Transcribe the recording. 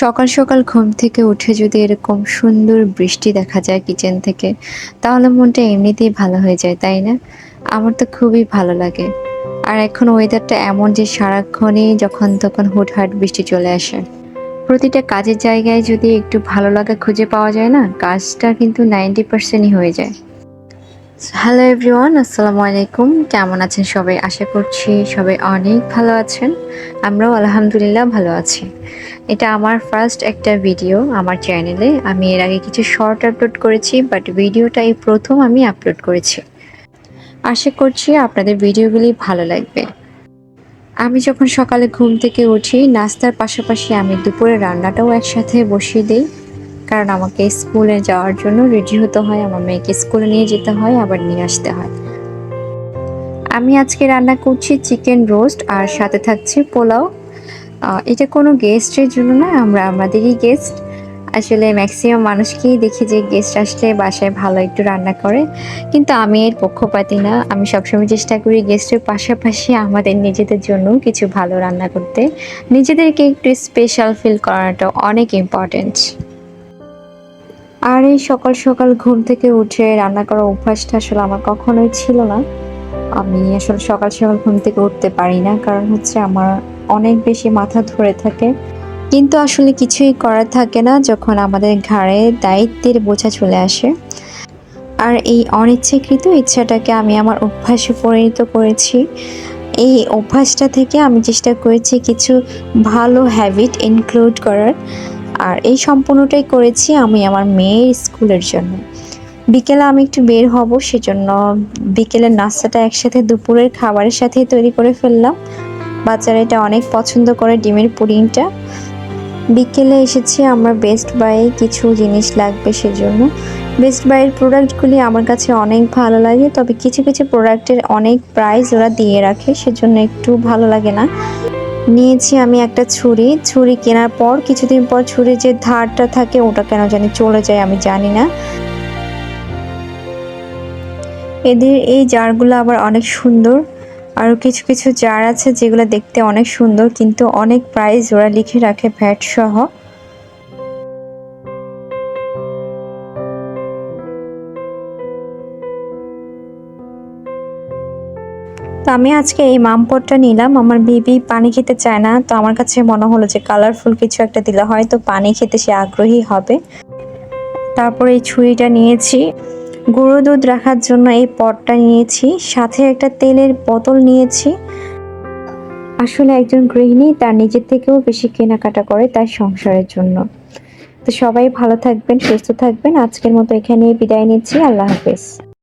সকাল সকাল ঘুম থেকে উঠে যদি এরকম সুন্দর বৃষ্টি দেখা যায় কিচেন থেকে, তাহলে মনটা এমনিতেই ভালো হয়ে যায়, তাই না? আমার তো খুবই ভালো লাগে। আর এখন ওয়েদারটা এমন যে সারাক্ষণই যখন তখন হুটহাট বৃষ্টি চলে আসে। প্রতিটা কাজের জায়গায় যদি একটু ভালো লাগা খুঁজে পাওয়া যায় না, কাজটা কিন্তু নাইনটি পার্সেন্টই হয়ে যায়। হ্যালো এভরিওয়ান আসসালামু আলাইকুম। কেমন আছেন সবাই? আশা করছি সবাই অনেক ভালো আছেন। আমরাও আলহামদুলিল্লাহ ভালো আছি। এটা আমার ফার্স্ট একটা ভিডিও আমার চ্যানেলে আমি এর আগে কিছু শর্ট আপলোড করেছি বাট ভিডিওটা এই প্রথম আমি আপলোড করেছি। আশা করছি আপনাদের ভিডিওগুলি ভালো লাগবে। আমি যখন সকালে ঘুম থেকে উঠি, নাস্তার পাশাপাশি আমি দুপুরে রান্নাটাও একসাথে বসিয়ে দিই। কারণ আমাকে স্কুলে যাওয়ার জন্য রেডি হতে হয়, আমার মেয়েকে স্কুলে নিয়ে যেতে হয়, আবার নিয়ে আসতে হয়। আমি আজকে রান্না করছি চিকেন রোস্ট আর সাথে থাকছে পোলাও। এটা কোনো গেস্টের জন্য না, আমরা, আমাদেরই গেস্ট আসলে ম্যাক্সিমাম মানুষকেই দেখি যে গেস্ট আসলে বাসায় ভালো একটু রান্না করে। কিন্তু আমি এর পক্ষপাতি না, আমি সবসময় চেষ্টা করি গেস্টের পাশাপাশি আমাদের নিজেদের জন্য কিছু ভালো রান্না করতে। নিজেদেরকে একটু স্পেশাল ফিল করাটা অনেক ইম্পর্ট্যান্ট আর এই সকাল সকাল ঘুম থেকে উঠে রান্না করার অভ্যাসটা আসলে আমার কখনোই ছিল না। আমি আসলে সকাল সকাল ঘুম থেকে উঠতে পারি না, কারণ হচ্ছে আমার অনেক বেশি মাথা ধরে থাকে। কিন্তু আসলে কিছুই করার থাকে না যখন আমাদের ঘাড়ে দায়িত্বের বোঝা চলে আসে। আর এই অনিচ্ছাকৃত ইচ্ছাটাকে আমি আমার অভ্যাসে পরিণত করেছি। এই অভ্যাসটা থেকে আমি চেষ্টা করেছি কিছু ভালো হ্যাবিট ইনক্লুড করার। আর এই সম্পূর্ণটাই করেছি আমি আমার মেয়ের স্কুলের জন্য। বিকেলে আমি একটু বের হব, সেজন্য বিকেলের নাস্তাটা একসাথে দুপুরের খাবারের সাথে তৈরি করে ফেললাম। বাচ্চারা এটা অনেক পছন্দ করে ডিমের পুডিংটা। বিকেলে এসেছি, আমার বেস্ট বাই কিছু জিনিস লাগবে সেজন্য। বেস্ট বাইয়ের প্রোডাক্টগুলি আমার কাছে অনেক ভালো লাগে, তবে কিছু কিছু প্রোডাক্টের অনেক প্রাইস ওরা দিয়ে রাখে, সেজন্য একটু ভালো লাগে না। নিয়েছি আমি একটা ছুরি। ছুরি কেনার পর, কিছুদিন পর ছুরির যে ধারটা থাকে, ওটা কেন জানি চলে যায়, আমি জানি না। এদের এই জারগুলো আবার অনেক সুন্দর। আরও কিছু কিছু জার আছে যেগুলো দেখতে অনেক সুন্দর, কিন্তু অনেক প্রাইস ওরা লিখে রাখে ভ্যাট সহ। তো আমি আজকে এই মামপটটা নিলাম। আমার বেবি পানি খেতে চায় না, তো আমার কাছে মনে হলো যে কালারফুল কিছু একটা দিলে হয়, তো পানি খেতে সে আগ্রহী হবে। তারপর এই ছুরিটা নিয়েছি। গুঁড়ো দুধ রাখার জন্য এই পটটা নিয়েছি। সাথে একটা তেলের বোতল নিয়েছি। আসলে একজন গৃহিণী, তার নিজের থেকেও বেশি কেনাকাটা করে তার সংসারের জন্য। তো সবাই ভালো থাকবেন, সুস্থ থাকবেন। আজকের মতো এখানে বিদায় নিচ্ছি। আল্লাহ হাফেজ।